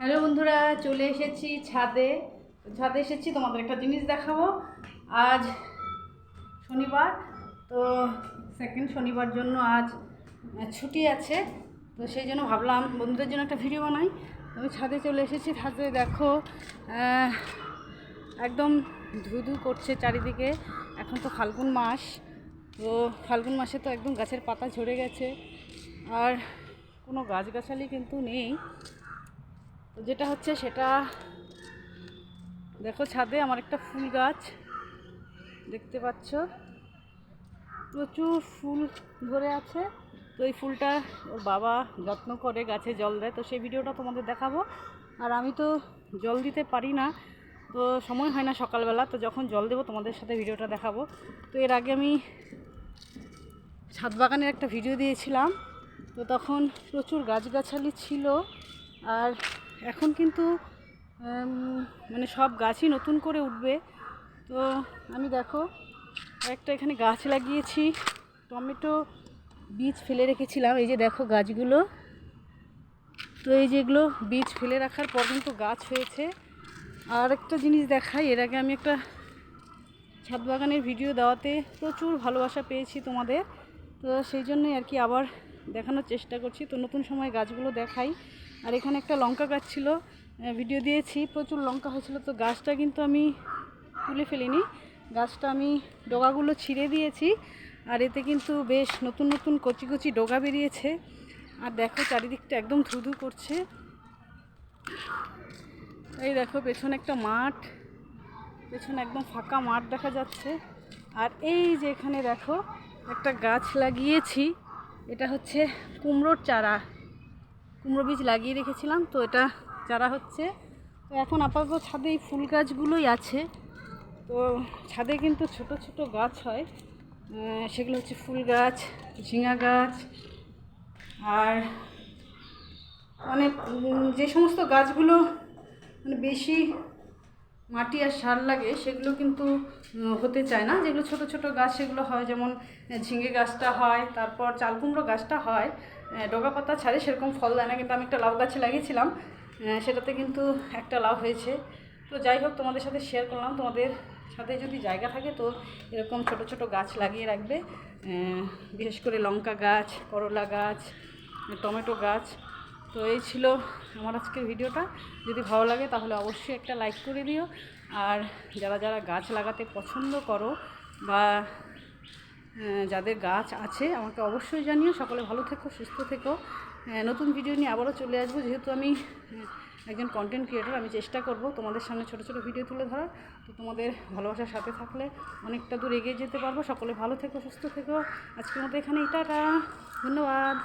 Hello বন্ধুরা, চলে এসেছি ছাদে। ছাদে এসেছি, তোমাদের একটা জিনিস দেখাবো। আজ শনিবার, তো সেকেন্ড শনিবার জন্য আজ ছুটি আছে। তো সেই জন্য ভাবলাম বন্ধুদের জন্য একটা ভিডিও বানাই। আমি ছাদে চলে এসেছি। ছাদে দেখো একদম ধুধু করছে চারিদিকে। এখন তো ফাল্গুন মাস, তো ফাল্গুন মাসে তো একদম গাছের পাতা ঝরে গেছে। আর কোনো গাছগাছালি কিন্তু নেই। তো যেটা হচ্ছে সেটা, দেখো ছাদে আমার একটা ফুল গাছ, দেখতে পাচ্ছ? প্রচুর ফুল ধরে আছে। তো এই ফুলটা ওর বাবা যত্ন করে গাছে জল দেয়। তো সেই ভিডিওটা তোমাদের দেখাবো। আর আমি তো জল দিতে পারি না, তো সময় হয় না সকালবেলা। তো যখন জল দেবো তোমাদের সাথে ভিডিওটা দেখাবো। তো এর আগে আমি ছাদ বাগানের একটা ভিডিও দিয়েছিলাম। তো তখন প্রচুর গাছগাছালি ছিল। আর এখন কিন্তু মানে সব গাছই নতুন করে উঠবে। তো আমি দেখো, একটা এখানে গাছ লাগিয়েছি। টমেটো বীজ ফেলে রেখেছিলাম। এই যে দেখো গাছগুলো। তো এই যেগুলো বীজ ফেলে রাখার পর কিন্তু গাছ হয়েছে। আর একটা জিনিস দেখাই, এর আগে আমি একটা ছাদ বাগানের ভিডিও দেওয়াতে প্রচুর ভালোবাসা পেয়েছি তোমাদের। তো সেই জন্যই আর কি আবার দেখানোর চেষ্টা করছি। তো নতুন সময় গাছগুলো দেখাই। আর এখানে একটা লঙ্কা গাছ ছিল। ভিডিও দিয়েছি, প্রচুর লঙ্কা হয়েছিল। তো গাছটা কিন্তু আমি তুলে ফেলিনি। গাছটা আমি ডগাগুলো ছিঁড়ে দিয়েছি। আর এতে কিন্তু বেশ নতুন নতুন কচি কচি ডগা বেরিয়েছে। আর দেখো, চারিদিকটা একদম ধুধু করছে। এই দেখো, পেছনে একটা মাঠ। পেছনে একদম ফাঁকা মাঠ দেখা যাচ্ছে। আর এই যে এখানে দেখো, একটা গাছ লাগিয়েছি। এটা হচ্ছে কুমড়োর চারা। কুমড়ো বীজ লাগিয়ে রেখেছিলাম, তো এটা যারা হচ্ছে। তো এখন আপাতত ছাদে এই ফুল গাছগুলোই আছে। তো ছাদে কিন্তু ছোট ছোট গাছ হয়। সেগুলো হচ্ছে ফুল গাছ, ঝিঙা গাছ, আর মানে যে সমস্ত গাছগুলো মানে বেশি মাটি আর সার লাগে, সেগুলো কিন্তু হতে চায় না। যেগুলো ছোট ছোট গাছ, সেগুলো হয় যেমন ঝিঙে গাছটা হয়, তারপর চাল কুমড়ো গাছটা হয় ডগা পাতা ছাড়ে সেরকম ফল দেয় না, কিন্তু আমি একটা লাউ গাছে লাগিয়েছিলাম সেটাতে কিন্তু একটা লাভ হয়েছে। তো যাই হোক, তোমাদের সাথে শেয়ার করলাম। তোমাদের সাথে যদি জায়গা থাকে, তো এরকম ছোট ছোট গাছ লাগিয়ে রাখবে। বিশেষ করে লঙ্কা গাছ, করলা গাছ টমেটো গাছ তো এই ছিল আমার আজকের ভিডিওটা। যদি ভালো লাগে তাহলে অবশ্যই একটা লাইক করে দিও আর যারা যারা গাছ লাগাতে পছন্দ করো বা যাদের গাছ আছে, আমাকে অবশ্যই জানিও। সকলে ভালো থেকো, সুস্থ থেকো। নতুন ভিডিও নিয়ে আবারও চলে আসব। যেহেতু আমি একজন কন্টেন্ট ক্রিয়েটর আমি চেষ্টা করব তোমাদের সামনে ছোট ছোট ভিডিও তুলে ধরার। তো তোমাদের ভালোবাসার সাথে থাকলে অনেকটা দূর এগিয়ে যেতে পারব। সকলে ভালো থেকো, সুস্থ থেকো। আজকের মতো এখানে টাটা। ধন্যবাদ।